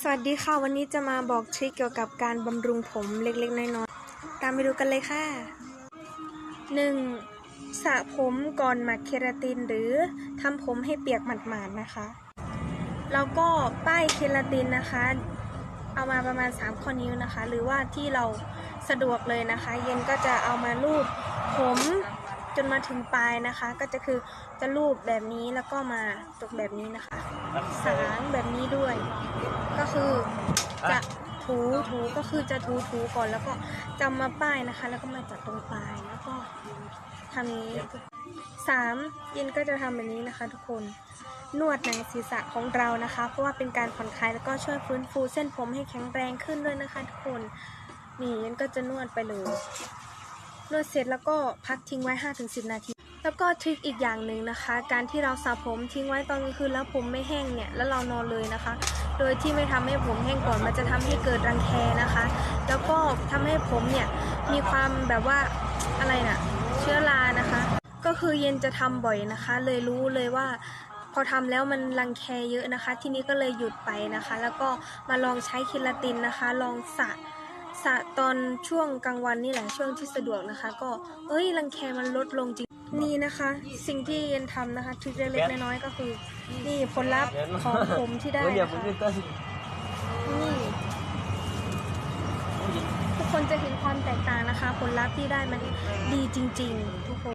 สวัสดีค่ะ วันนี้จะมาบอกทริคเกี่ยวกับการบำรุงผมเล็กๆ น้อยๆ ตามไปดูกันเลยค่ะ 1. สระผมก่อนหมักเคราตินหรือทำผมให้เปียกหมาดๆนะคะ แล้วก็ป้ายเคราตินนะคะ เอามาประมาณ 3 ข้อนิ้วนะคะ หรือว่าที่เราสะดวกเลยนะคะ เย็นก็จะเอามาลูบผมจนมาถึงปลายนะคะ ก็จะคือจะลูบแบบนี้แล้วก็มาตกแบบนี้นะคะ สางแบบนี้ด้วย ก็คือจะถูถูก็คือจะถูถูก่อนแล้วก็จำมาป้ายนะคะ แล้วก็มาจัดตรงปลายแล้วก็ทำนี้สามยินก็จะทำแบบนี้นะคะ ทุกคนนวดหนังศีรษะของเรานะคะ เพราะว่าเป็นการผ่อนคลายแล้วก็ช่วยฟื้นฟูเส้นผมให้แข็งแรงขึ้นด้วยนะคะ ทุกคนนี่ยินก็จะนวดไปเลยนวดเสร็จแล้วก็พักทิ้งไว้ 5-10 นาที แล้วก็ทริคอีกอย่างหนึ่งนะคะ การที่เราสระผมทิ้งไว้ตอนกลางคืนแล้วผมไม่แห้งเนี่ยแล้วเรานอนเลยนะคะ โดยที่ไม่ทำให้ผมแห้งก่อนมันจะทำให้เกิดรังแคนะคะ แล้วก็ทำให้ผมเนี่ยมีความแบบว่าอะไรน่ะเชื้อรานะคะ ก็คือเย็นจะทำบ่อยนะคะ เลยรู้เลยว่าพอทำแล้วมันรังแคเยอะนะคะ ทีนี้ก็เลยหยุดไปนะคะ แล้วก็มาลองใช้เคลาตินนะคะ ลองสระสระตอนช่วงกลางวันนี่แหละช่วงที่สะดวกนะคะ ก็เอ้ยรังแคมันลดลงจริง นี่นะคะ สิ่งที่เย็นทำนะคะทริคเล็กๆน้อยๆก็คือ นี่ผลลัพธ์ของผมที่ได้ Oye, นะ ¿por คะ qué estás? นี่ทุกคนจะเห็นความแตกต่างนะคะ ผลลัพธ์ที่ได้มันดีจริง ๆ ทุกคน